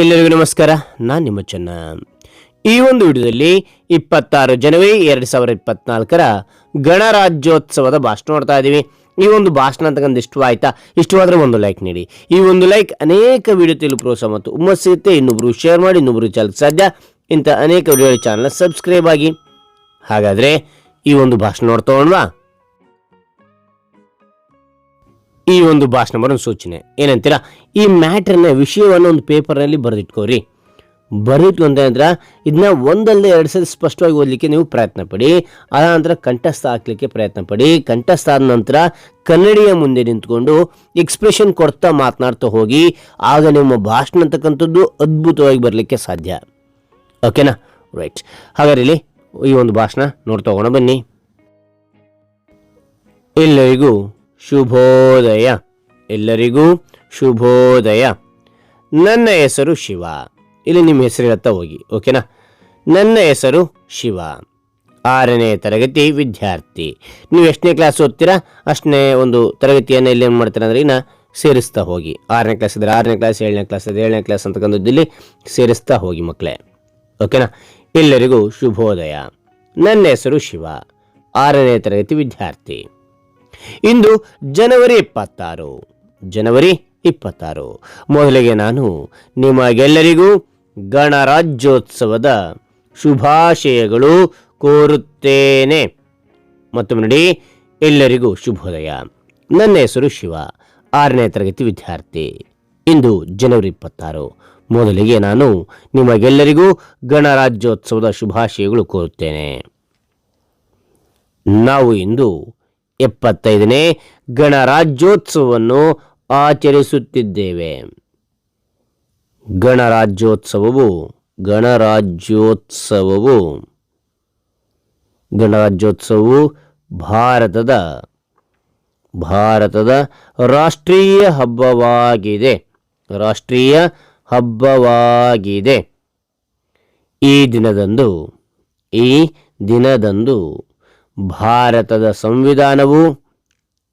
ಎಲ್ಲರಿಗೂ ನಮಸ್ಕಾರ, ನಾನು ನಿಮ್ಮ ಚೆನ್ನ. ಈ ಒಂದು ವಿಡಿಯೋದಲ್ಲಿ ಇಪ್ಪತ್ತಾರು ಜನವರಿ ಎರಡು ಸಾವಿರದ ಇಪ್ಪತ್ನಾಲ್ಕರ ಗಣರಾಜ್ಯೋತ್ಸವದ ಭಾಷಣ ನೋಡ್ತಾ ಇದ್ದೀವಿ. ಈ ಒಂದು ಭಾಷಣ ಅಂತಕ್ಕಂಥ ಇಷ್ಟವಾಯ್ತಾ ಇಷ್ಟವಾದರೆ ಒಂದು ಲೈಕ್ ನೀಡಿ. ಈ ಒಂದು ಲೈಕ್ ಅನೇಕ ವಿಡಿಯೋ ತಿಳಿದು ಪ್ರೋತ್ಸಾಹ ಮತ್ತು ಇನ್ನೊಬ್ರು ಶೇರ್ ಮಾಡಿ, ಇನ್ನೊಬ್ರು ಚಾಲಕ್ಕೆ ಸಾಧ್ಯ. ಇಂಥ ಅನೇಕ ವಿಡಿಯೋ ಚಾನಲ್ನ ಸಬ್ಸ್ಕ್ರೈಬ್ ಆಗಿ. ಹಾಗಾದರೆ ಈ ಒಂದು ಭಾಷಣ ನೋಡ್ತಾ ಈ ಒಂದು ಭಾಷಣ ಒಂದು ಸೂಚನೆ. ಏನಂತೀರಾ? ಈ ಮ್ಯಾಟ್ರನ್ನ ವಿಷಯವನ್ನು ಒಂದು ಪೇಪರ್ನಲ್ಲಿ ಬರೆದಿಟ್ಕೋರಿ. ಬರೆದಿಟ್ಕೊಂಡ್ರೆ ಇದನ್ನ ಒಂದಲ್ಲದೆ ಎರಡು ಸಲ ಸ್ಪಷ್ಟವಾಗಿ ಓದಲಿಕ್ಕೆ ನೀವು ಪ್ರಯತ್ನ ಪಡಿ. ಅದಾನಂತರ ಕಂಠಸ್ಥ ಹಾಕ್ಲಿಕ್ಕೆ ಪ್ರಯತ್ನ ಪಡಿ. ಕಂಠಸ್ಥ ಆದ ನಂತರ ಕನ್ನಡಿಯ ಮುಂದೆ ನಿಂತ್ಕೊಂಡು ಎಕ್ಸ್ಪ್ರೆಷನ್ ಕೊಡ್ತಾ ಮಾತನಾಡ್ತಾ ಹೋಗಿ. ಆಗ ನಿಮ್ಮ ಭಾಷಣ ಅಂತಕ್ಕಂಥದ್ದು ಅದ್ಭುತವಾಗಿ ಬರಲಿಕ್ಕೆ ಸಾಧ್ಯ. ಓಕೆನಾ? ರೈಟ್. ಹಾಗಾದ್ರೆ ಇಲ್ಲಿ ಈ ಒಂದು ಭಾಷಣ ನೋಡ್ತಾ ಹೋಗೋಣ ಬನ್ನಿ. ಎಲ್ಲರಿಗೂ ಶುಭೋದಯ. ಎಲ್ಲರಿಗೂ ಶುಭೋದಯ. ನನ್ನ ಹೆಸರು ಶಿವ. ಇಲ್ಲಿ ನಿಮ್ಮ ಹೆಸರು ಹೇಳ್ತಾ ಹೋಗಿ, ಓಕೆನಾ? ನನ್ನ ಹೆಸರು ಶಿವ. ಆರನೇ ತರಗತಿ ವಿದ್ಯಾರ್ಥಿ. ನೀವು ಎಷ್ಟನೇ ಕ್ಲಾಸ್ ಓದ್ತೀರಾ? ಅಷ್ಟನೇ ಒಂದು ತರಗತಿಯನ್ನು ಇಲ್ಲಿ ಏನು ಮಾಡ್ತೀರಾ ಅಂದರೆ ಇನ್ನು ಸೇರಿಸ್ತಾ ಹೋಗಿ. ಆರನೇ ಕ್ಲಾಸ್ ಇದ್ರೆ ಆರನೇ ಕ್ಲಾಸ್ ಏಳನೇ ಕ್ಲಾಸ್ ಇದ್ರೆ ಏಳನೇ ಕ್ಲಾಸ್ ಅಂತಕ್ಕಂಥದ್ದು ಇಲ್ಲಿ ಸೇರಿಸ್ತಾ ಹೋಗಿ ಮಕ್ಕಳೇ ಓಕೆನಾ? ಎಲ್ಲರಿಗೂ ಶುಭೋದಯ. ನನ್ನ ಹೆಸರು ಶಿವ. ಆರನೇ ತರಗತಿ ವಿದ್ಯಾರ್ಥಿ. ಇಂದು ಜನವರಿ ಇಪ್ಪತ್ತಾರು. ಜನವರಿ ಇಪ್ಪತ್ತಾರು. ಮೊದಲಿಗೆ ನಾನು ನಿಮಗೆಲ್ಲರಿಗೂ ಗಣರಾಜ್ಯೋತ್ಸವದ ಶುಭಾಶಯಗಳು ಕೋರುತ್ತೇನೆ. ಮತ್ತು ನೋಡಿ, ಎಲ್ಲರಿಗೂ ಶುಭೋದಯ. ನನ್ನ ಹೆಸರು ಶಿವ, ಆರನೇ ತರಗತಿ ವಿದ್ಯಾರ್ಥಿ. ಇಂದು ಜನವರಿ ಇಪ್ಪತ್ತಾರು. ಮೊದಲಿಗೆ ನಾನು ನಿಮಗೆಲ್ಲರಿಗೂ ಗಣರಾಜ್ಯೋತ್ಸವದ ಶುಭಾಶಯಗಳು ಕೋರುತ್ತೇನೆ. ನಾವು ಇಂದು ಎಪ್ಪತ್ತೈದನೇ ಗಣರಾಜ್ಯೋತ್ಸವವನ್ನು ಆಚರಿಸುತ್ತಿದ್ದೇವೆ. ಗಣರಾಜ್ಯೋತ್ಸವವು ಗಣರಾಜ್ಯೋತ್ಸವವು. ಗಣರಾಜ್ಯೋತ್ಸವವು ಭಾರತದ ಭಾರತದ ರಾಷ್ಟ್ರೀಯ ಹಬ್ಬವಾಗಿದೆ. ರಾಷ್ಟ್ರೀಯ ಹಬ್ಬವಾಗಿದೆ. ಈ ದಿನದಂದು ಈ ದಿನದಂದು ಭಾರತದ ಸಂವಿಧಾನವು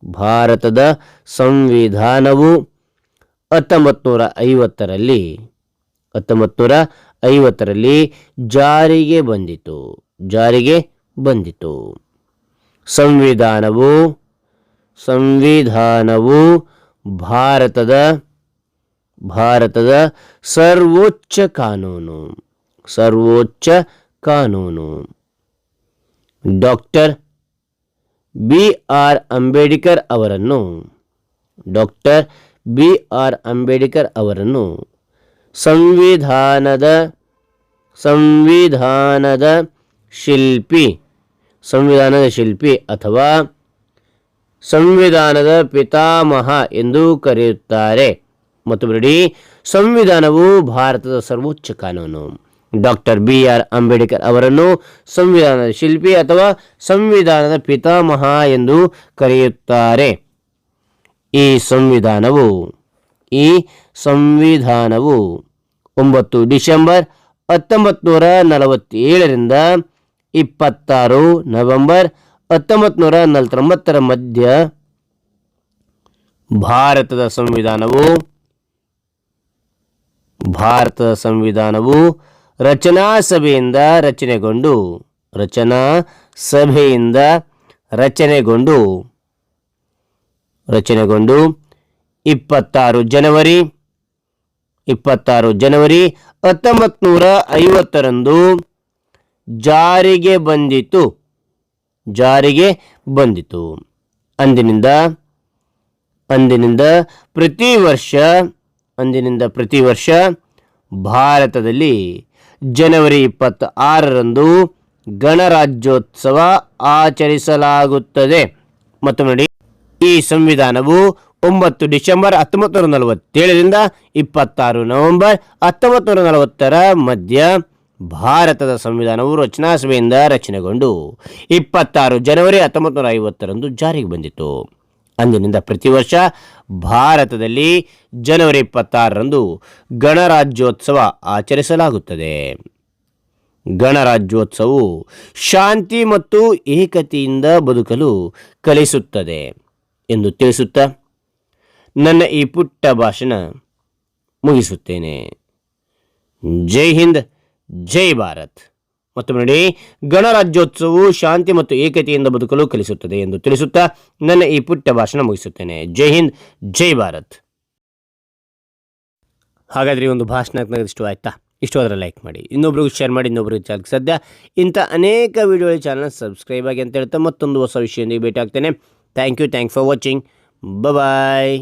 ಭಾರತದ ಸಂವಿಧಾನವು ಹತ್ತೊಂಬತ್ತು ನೂರ ಐವತ್ತರಲ್ಲಿ ಹತ್ತೊಂಬತ್ತು ಐವತ್ತರಲ್ಲಿ ಜಾರಿಗೆ ಬಂದಿತು ಜಾರಿಗೆ ಬಂದಿತು. ಸಂವಿಧಾನವು ಸಂವಿಧಾನವು ಭಾರತದ ಭಾರತದ ಸರ್ವೋಚ್ಚ ಕಾನೂನು ಸರ್ವೋಚ್ಚ ಕಾನೂನು. ಡಾಕ್ಟರ್ ಬಿ ಆರ್ ಅಂಬೇಡ್ಕರ್ ಅವರನ್ನು, ಡಾಕ್ಟರ್ ಬಿ ಆರ್ ಅಂಬೇಡ್ಕರ್ ಅವರನ್ನು ಸಂವಿಧಾನದ ಸಂವಿಧಾನದ ಶಿಲ್ಪಿ ಸಂವಿಧಾನದ ಶಿಲ್ಪಿ ಅಥವಾ ಸಂವಿಧಾನದ ಪಿತಾಮಹ ಎಂದು ಕರೆಯುತ್ತಾರೆ. ಮತ್ತು ಬಿಡಿ ಸಂವಿಧಾನವು ಭಾರತದ ಸರ್ವೋಚ್ಚ ಕಾನೂನು. ಡಾಕ್ಟರ್ ಬಿ ಆರ್ ಅಂಬೇಡ್ಕರ್ ಅವರನ್ನು ಸಂವಿಧಾನದ ಶಿಲ್ಪಿ ಅಥವಾ ಸಂವಿಧಾನದ ಪಿತಾಮಹ ಎಂದು ಕರೆಯುತ್ತಾರೆ. ಈ ಸಂವಿಧಾನವು ಈ ಸಂವಿಧಾನವು ಒಂಬತ್ತು ಡಿಸೆಂಬರ್ ಹತ್ತೊಂಬತ್ತು ನೂರ ನಲವತ್ತೇಳರಿಂದ ಇಪ್ಪತ್ತಾರು ನವೆಂಬರ್ ಹತ್ತೊಂಬತ್ತು ನೂರ ನಲವತ್ತೊಂಬತ್ತರ ಮಧ್ಯ ಭಾರತದ ಸಂವಿಧಾನವು ಭಾರತದ ಸಂವಿಧಾನವು ರಚನಾ ಸಭೆಯಿಂದ ರಚನೆಗೊಂಡು, ರಚನಾ ಸಭೆಯಿಂದ ರಚನೆಗೊಂಡು ರಚನೆಗೊಂಡು ಇಪ್ಪತ್ತಾರು ಜನವರಿ ಇಪ್ಪತ್ತಾರು ಜನವರಿ ಹತ್ತೊಂಬತ್ತು ನೂರ ಐವತ್ತರಂದು ಜಾರಿಗೆ ಬಂದಿತು ಜಾರಿಗೆ ಬಂದಿತು. ಅಂದಿನಿಂದ ಅಂದಿನಿಂದ ಪ್ರತಿ ವರ್ಷ, ಅಂದಿನಿಂದ ಪ್ರತಿ ವರ್ಷ ಭಾರತದಲ್ಲಿ ಜನವರಿ ಇಪ್ಪತ್ತ ಆರರಂದು ಗಣರಾಜ್ಯೋತ್ಸವ ಆಚರಿಸಲಾಗುತ್ತದೆ. ಮತ್ತು ನೋಡಿ, ಈ ಸಂವಿಧಾನವು ಒಂಬತ್ತು ಡಿಸೆಂಬರ್ ಹತ್ತೊಂಬತ್ತು ನೂರ ನಲವತ್ತೇಳರಿಂದ ಇಪ್ಪತ್ತಾರು ನವೆಂಬರ್ ಹತ್ತೊಂಬತ್ತು ನೂರ ನಲವತ್ತರ ಮಧ್ಯ ಭಾರತದ ಸಂವಿಧಾನವು ರಚನಾ ಸಭೆಯಿಂದ ರಚನೆಗೊಂಡು ಇಪ್ಪತ್ತಾರು ಜನವರಿ ಹತ್ತೊಂಬತ್ತು ನೂರ ಐವತ್ತರಂದು ಜಾರಿಗೆ ಬಂದಿತು ಅಂದಿನಿಂದ ಪ್ರತಿ ವರ್ಷ ಭಾರತದಲ್ಲಿ ಜನವರಿ ಇಪ್ಪತ್ತಾರರಂದು ಗಣರಾಜ್ಯೋತ್ಸವ ಆಚರಿಸಲಾಗುತ್ತದೆ. ಗಣರಾಜ್ಯೋತ್ಸವವು ಶಾಂತಿ ಮತ್ತು ಏಕತೆಯಿಂದ ಬದುಕಲು ಕಲಿಸುತ್ತದೆ ಎಂದು ತಿಳಿಸುತ್ತಾ ನನ್ನ ಈ ಪುಟ್ಟ ಭಾಷಣ ಮುಗಿಸುತ್ತೇನೆ. ಜೈ ಹಿಂದ್, ಜೈ ಭಾರತ್. ಮತ್ತು ನೋಡಿ, ಗಣರಾಜ್ಯೋತ್ಸವವು ಶಾಂತಿ ಮತ್ತು ಏಕತೆಯಿಂದ ಬದುಕಲು ಕಲಿಸುತ್ತದೆ ಎಂದು ತಿಳಿಸುತ್ತಾ ನನ್ನ ಈ ಪುಟ್ಟ ಭಾಷಣ ಮುಗಿಸುತ್ತೇನೆ. ಜೈ ಹಿಂದ್, ಜೈ ಭಾರತ್. ಹಾಗಾದರೆ ಒಂದು ಭಾಷಣ ಇಷ್ಟು ಆಯ್ತಾ ಇಷ್ಟವಾದರೆ ಲೈಕ್ ಮಾಡಿ. ಇನ್ನೊಬ್ರಿಗೂ ಶೇರ್ ಮಾಡಿ ಇನ್ನೊಬ್ರಿಗೆ ಚಾಲಕ್ ಸದ್ಯ ಇಂಥ ಅನೇಕ ವಿಡಿಯೋ ಚಾನಲ್ ಸಬ್ಸ್ಕ್ರೈಬ್ ಆಗಿ ಅಂತ ಹೇಳ್ತಾ ಮತ್ತೊಂದು ಹೊಸ ವಿಷಯದಿಂದ ಭೇಟಿ ಆಗ್ತೇನೆ thank you thank for watching bye